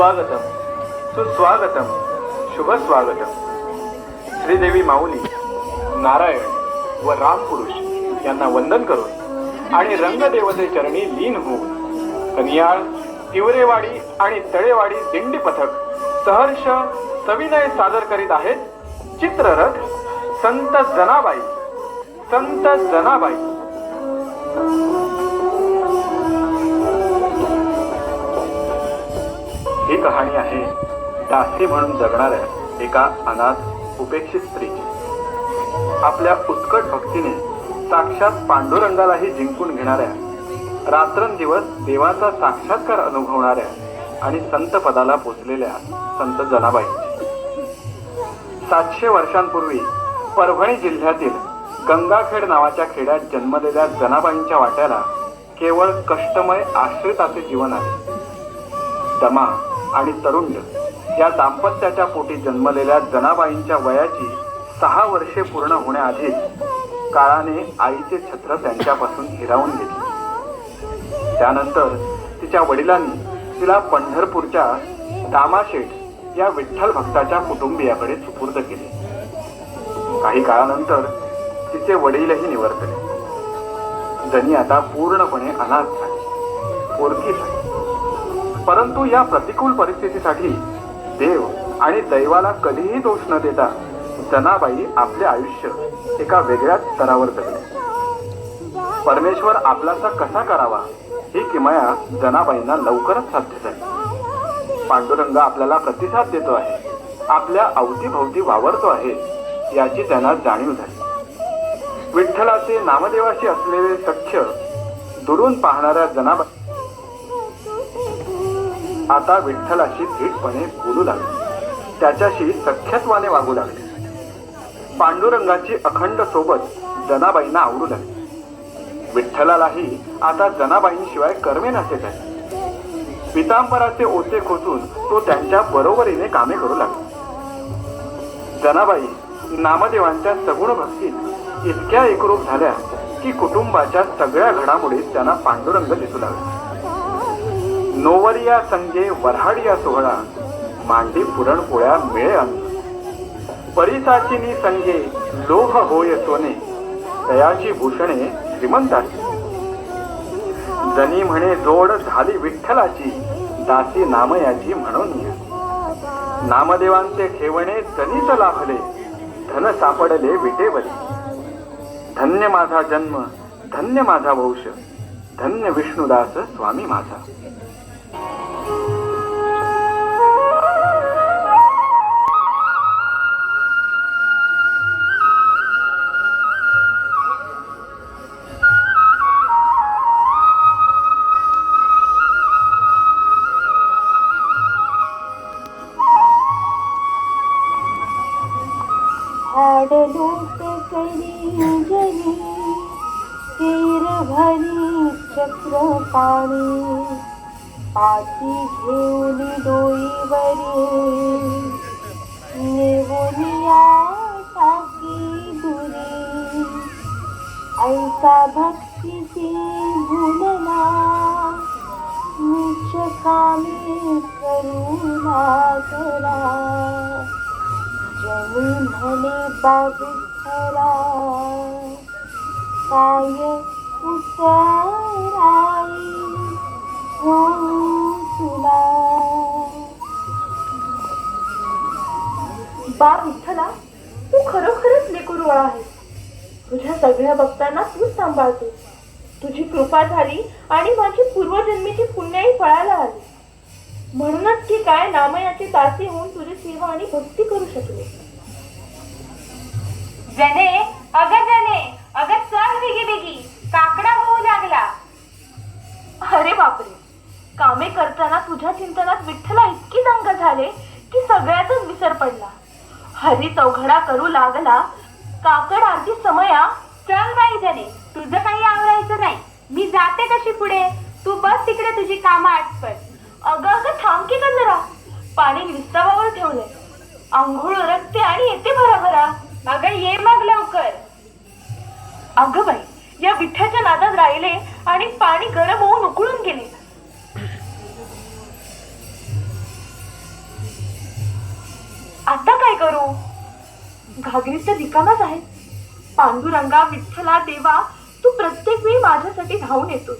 सुस्वागतम। सुस्वागतम। शुभ स्वागतम श्रीदेवी माऊली नारायण व रामपुरुष यांना वंदन करून आणि रंगदेवते चरणी लीन होऊन कनियाळ तिवरेवाडी आणि तळेवाडी दिंडी पथक सहर्ष सविनय सादर करीत आहेत चित्ररथ संत जनाबाई संत जनाबाई. ही कहाणी आहे दासी म्हणून जगणाऱ्या एका अनाथ उपेक्षित स्त्रीची. आपल्या उत्कट भक्तीने साक्षात पांडुरंगालाही जिंकून घेणाऱ्या रात्रंदिवस देवाचा साक्षात्कार अनुभवणाऱ्या आणि संत पदाला पोचलेल्या संत जनाबाई. सातशे वर्षांपूर्वी परभणी जिल्ह्यातील गंगाखेड नावाच्या खेड्यात जन्मलेल्या जनाबाईंच्या वाट्याला केवळ कष्टमय आश्रिताचे जीवन आहे. दमा आणि तरुण या दाम्पत्याच्या पोटी जन्मलेल्या जनाबाईंच्या वयाची सहा वर्षे पूर्ण होण्याआधीच काळाने आईचे छत्र त्यांच्यापासून हिरावून घेतले. त्यानंतर तिच्या वडिलांनी तिला पंढरपूरच्या दामाशेठ या विठ्ठल भक्ताच्या कुटुंबियाकडे सुपूर्द केले. काही काळानंतर तिचे वडीलही निवर्तले. जनी आता पूर्णपणे अनाथ झाली. पोरकी झाली. परंतु या प्रतिकूल परिस्थितीसाठी देव आणि दैवाला कधीही दोष न देता जनाबाई आपले आयुष्य एका वेगळ्याच स्तरावर जगले. परमेश्वर आपलासा कसा करावा ही किमया जनाबाईंना लवकरच साध्य झाली. पांडुरंग आपल्याला प्रतिसाद देतो आहे आपल्या अवतीभोवती वावरतो आहे याची त्यांना जाणीव झाली. विठ्ठलाचे नामदेवाशी असलेले सख्य दुरून पाहणाऱ्या जनाबाई आता विठ्ठलाशी थेटपणे बोलू लागले. त्याच्याशी सख्यत्वाने वागू लागले. पांडुरंगाची अखंड सोबत जनाबाईंना आवडू लागली. विठ्ठलालाही आता जनाबाईंशिवाय कर्मे नसे काय पितांबराचे ओते खोचून तो त्यांच्या बरोबरीने कामे करू लागला. जनाबाई नामदेवांच्या सगुण भक्तीत इतक्या एकरूप झाल्या की कुटुंबाच्या सगळ्या घडामोडीत त्यांना पांडुरंग दिसू लागला. नोवरिया संगे वऱ्हाडिया सोहळा मांडी पुरणपोळ्या मिळे अंग परिसाचिनी संगे लोह होय सोने तयाची भूषणे श्रीमंताची जनी म्हणे जोड झाली विठ्ठलाची दासी नामयाची म्हणून नामदेवांचे ठेवणे जनीच लाभले धन सापडले विटेवले धन्य माझा जन्म धन्य माझा वंश धन्य विष्णुदास स्वामी माझा. हाडलोट करी जनी तीर भरी चक्र पाणी पाती घेऊन डोईवरी नेवनिया टाकी दुरी ऐका भक्तीची भुलना नीच कामे करू लागला जनी म्हणे बाविठला काय उतराई हो तुला बा विठ्ठला तू खरोखरच लेकरू आहेस. तुझ्या सगळ्या भक्तांना तूच सांभाळतोस तुझी कृपा झाली आणि माझी पूर्वजन्मीची पुण्याही फळाला आली. म्हणूनच की काय नामयाची दासी होऊन तुझी सेवा आणि भक्ती करू शकले. जने अग जने अग चल बिगी बिगी. काकडा होऊ लागला. अरे बापरे. कामे करताना तुझ्या चिंतनात विठ्ठला इतकी दंग झाले की सगळ्यातच विसर पडला. हरी चौघडा करू लागला. काकड आरती समया चल बाई जरे तुझं काही आगरायचं नाही. मी जाते कशी पुढे? तू बस तिकडे तुझी कामं आटपट अगं अगं थांब की का जरा. पाणी विस्तावावर ठेवलंय. आंघोळ रक्ते आणि येते भराभरा. अगं ये मग लवकर. अगं बाई या विठ्ठ्याच्या नादात राहिले आणि पाणी गरम होऊन उकळून गेले. आता काय करू? घागरीत तर रिकामाच आहे पांडुरंगा विठ्ठला देवा तू प्रत्येक वेळी माझ्यासाठी धावून येतो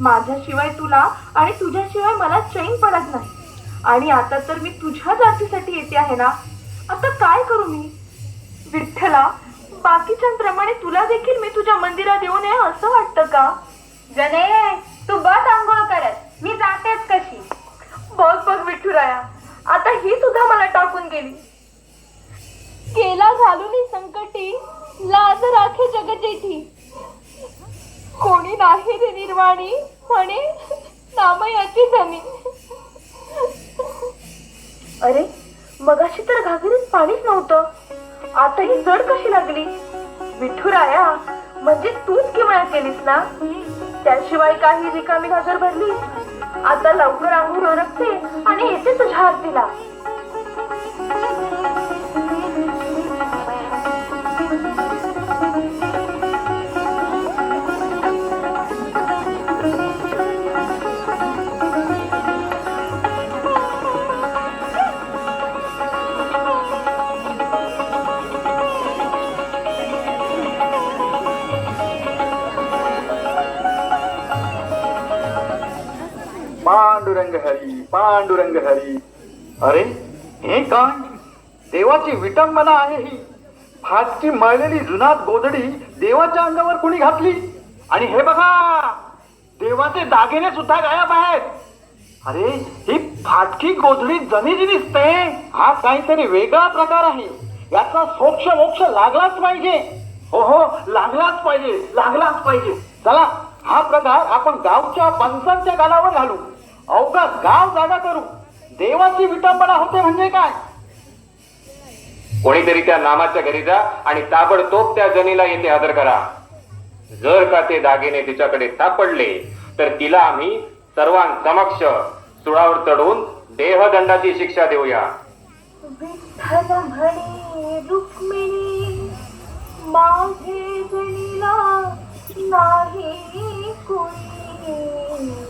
माझ्याशिवाय तुला आणि तुझ्याशिवाय मला चैन पडत नाही. आणि आता तर मी तुझ्या जातीसाठी येते आहे ना? आता काय करू मी? विठ्ठला बाकीच्यांप्रमाणे तुला देखील मी तुझ्या मंदिरात येऊ नये असं वाटतं का? जने तू बस आंघोळ करत. मी जातेच कशी. बघ बघ विठुराया. आता ही सुद्धा मला टाकून गेली. केला घालून संकटी लाज राखे जगजेठी. कोणी नाही रे निर्वाणी म्हणे नामयाची धनी अरे मगाशी तर घागरीत पाणीच नव्हतं. आता ही जड कशी लागली? विठुराया म्हणजे तूच किमया केलीस ना? त्याशिवाय काही रिकामी घागर भरली आता लवकर आंघोळ ओरखते आणि येते तुझ्या आरतीला पांडुरंग हरी. अरे हे काय देवाची विटंबना आहे ही. फाटकी मळलेली जुनात गोधडी देवाच्या अंगावर कुणी घातली? आणि हे बघा देवाचे दागिने सुद्धा गायब आहेत. अरे ही फाटकी गोधडी जनीची दिसते. हा काहीतरी वेगळा प्रकार आहे. याचा सोक्ष मोक्ष लागलाच पाहिजे. हो हो लागलाच पाहिजे लागलाच पाहिजे. चला हा प्रकार आपण गावच्या पंचांच्या गालावर घालू. अवघा गाव जागा करू. देवाची विटंबना होते म्हणजे काय? कोणीतरी त्या नामाच्या घरी जा आणि ताबडतोब त्या जनीला येथे हजर करा. जर का ते दागिने तिच्याकडे सापडले तर तिला आम्ही सर्वांसमक्ष सुळावर चढवून देहदंडाची शिक्षा देऊया. माझे जणीला नाही कोणी.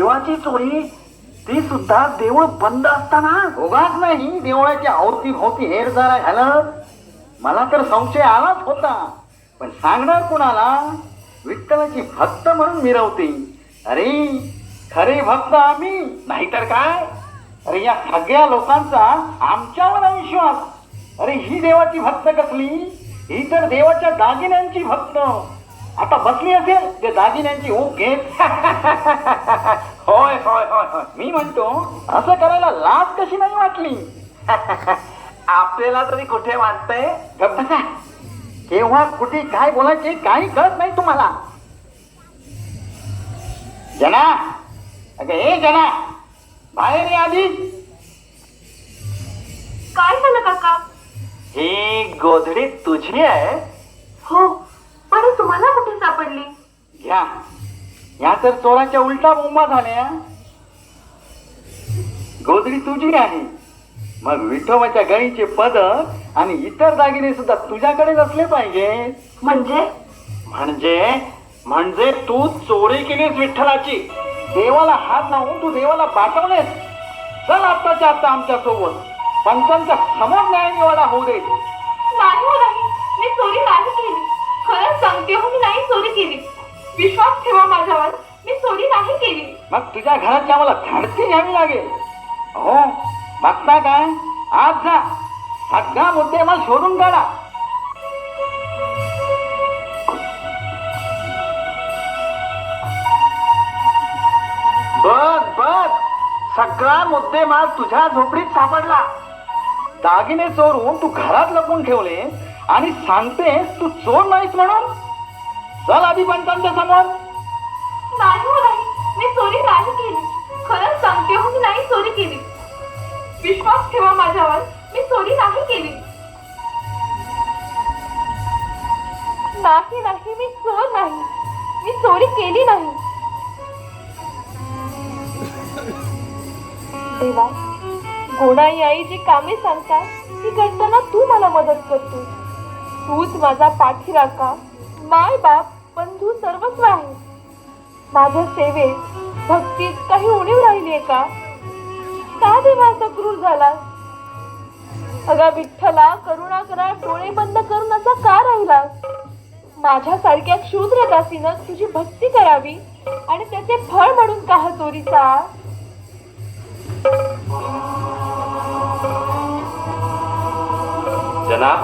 देवाची चोरी ती सुद्धा देऊळ बंद असताना? उगाच नाही देवळाच्या अवती भोवती हेर जरा घालत. मला तर संशय आलाच होता. पण सांगणार कुणाला? विठ्ठलाची भक्त म्हणून मिरवते. अरे खरे भक्त आम्ही नाहीतर काय? अरे या सगळ्या लोकांचा आमच्यावर विश्वास अरे ही देवाची भक्त कसली? ही तर देवाच्या दागिन्यांची भक्त. आता बसली असेल ते दागिन्यांची ऊक घेत होय होय होय होय. मी म्हणतो असं करायला लाज कशी नाही वाटली? आपल्याला तरी कुठे वाटतंय. केव्हा कुठे काय बोलायचे काही कळत नाही तुम्हाला. जना. अगं ए जना. बाहेर ये आधी. काय झालं काका? ही गोधडी तुझी आहे? हो. घ्या या तर चोराच्या उलटा बोंबा झाल्या. गोधडी तुझी आहे मग विठोबाच्या गळीचे पदक आणि इतर दागिने सुद्धा तुझ्याकडेच असले पाहिजे. म्हणजे? म्हणजे? म्हणजे तू चोरी केलीस विठ्ठलाची. देवाला हात लावून तू देवाला पाठवलेस चल आत्ताच्या आत्ता आमच्यासोबत पंचांच्या समोर न्याय निवाडा होऊ दे. विश्वास ठेवा माझ्यावर मी चोरी नाही केली. मग तुझ्या घराची आम्हाला धाडसी घ्यावी लागेल. हो बघता काय? आज जा. सगळा मुद्दे मला शोधून काढा. बघ बघ सगळा मुद्देमाल तुझ्या झोपडीत सापडला. दागिने चोरून तू घरात लपून ठेवले आणि सांगतेस तू चोर नाहीस म्हणून? चल आधी पंचांच्या समोर. नाही हो मी चोरी नाही केली. खरंच सांगते हो मी नाही चोरी केली. विश्वास ठेवा माझ्यावर मी चोरी नाही केली. नाही नाही मी चोर नाही. मी चोरी केली नाही. देवा गोणाई आई जी कामे सांगतात ती करताना तू मला मदत करतो तूच माझा पाठीराखा. माय बाप बंधू सर्वस्व आहे माझ्या सेवेत भक्तीत काही उणीव राहिली का? का देवा असा क्रूर झाला अगा विठ्ठला करुणा करा डोळे बंद करून असा का राहिला माझ्यासारख्या क्षुद्र दासीनं तुझी भक्ती करावी आणि त्याचे फळ म्हणून का हा चोरीचा जना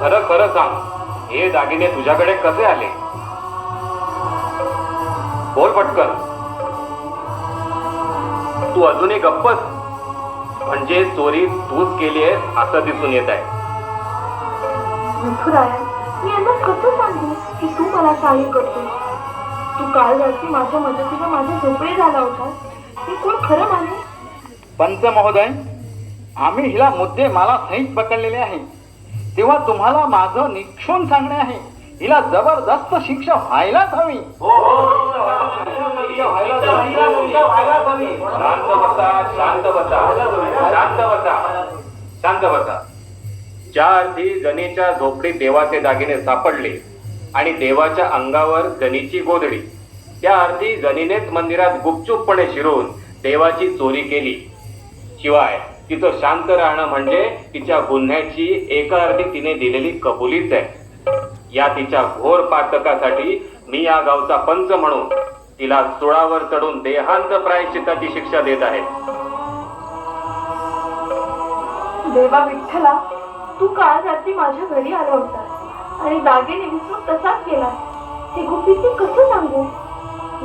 खरं खरं सांग. हे दागिने तुझ्याकडे कसे आले? बोल पटकन. तू अजूनही गप्पच म्हणजे चोरी तूच केली आहे असं दिसून येत आहे. विठुराया मी यांना कसं सांगू की तू मला सहाय्य करतो तू काल रात्री माझ्या मदतीने माझे झोपडे झाला होता हे कोण खरं माने पंच महोदय आम्ही हिला मुद्दे मला सहित पकडलेले आहे. तेव्हा तुम्हाला माझं निक्षून सांगणे आहे हिला जबरदस्त शिक्षा व्हायलाच हवी शांत बसा शांत बसा शांत बसा शांत बसा ज्या अर्थी गणेच्या झोपडीत देवाचे दागिने सापडले आणि देवाच्या अंगावर जनीची गोधडी त्या अर्थी जनीनेच मंदिरात गुपचूपपणे शिरून देवाची चोरी केली शिवाय तिचं शांत राहणं म्हणजे तिच्या गुन्ह्याची एका अर्थी तिने दिलेली कबुलीच आहे. या तिच्या घोर पातकासाठी मी या गावचा पंच म्हणून तिला सुळावर चढून देहांत प्रायश्चिताची शिक्षा देत आहे. देवा विठ्ठला तू काल रात्री माझ्या घरी आला होता आणि दागिने विसरून तसाच केला. हे गुपिती कसं सांगू?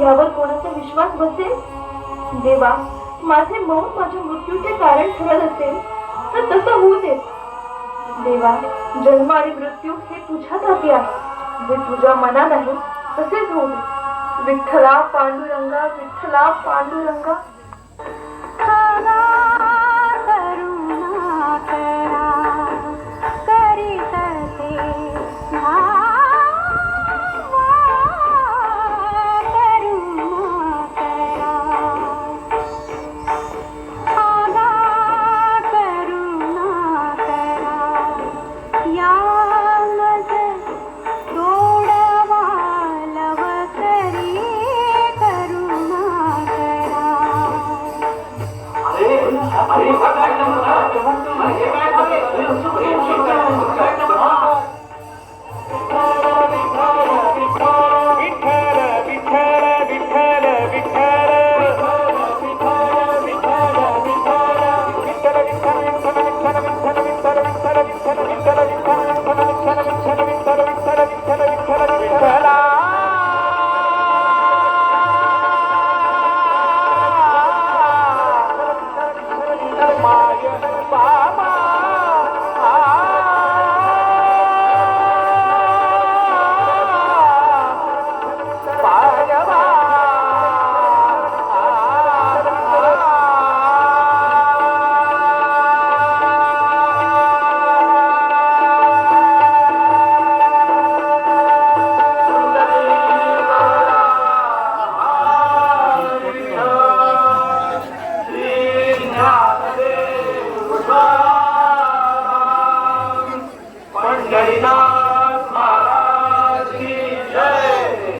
यावर कोणाचा विश्वास बसेल? देवा माझे मौन माझ्या मृत्यूचे कारण ठरत असेल तर तसं होऊ दे. देवा जन्म आणि मृत्यू हे तुझ्या हाती आहे. जे तुझ्या मनात आहे तसेच होऊ दे. विठ्ठला पांडुरंगा विठ्ठला पांडुरंगा.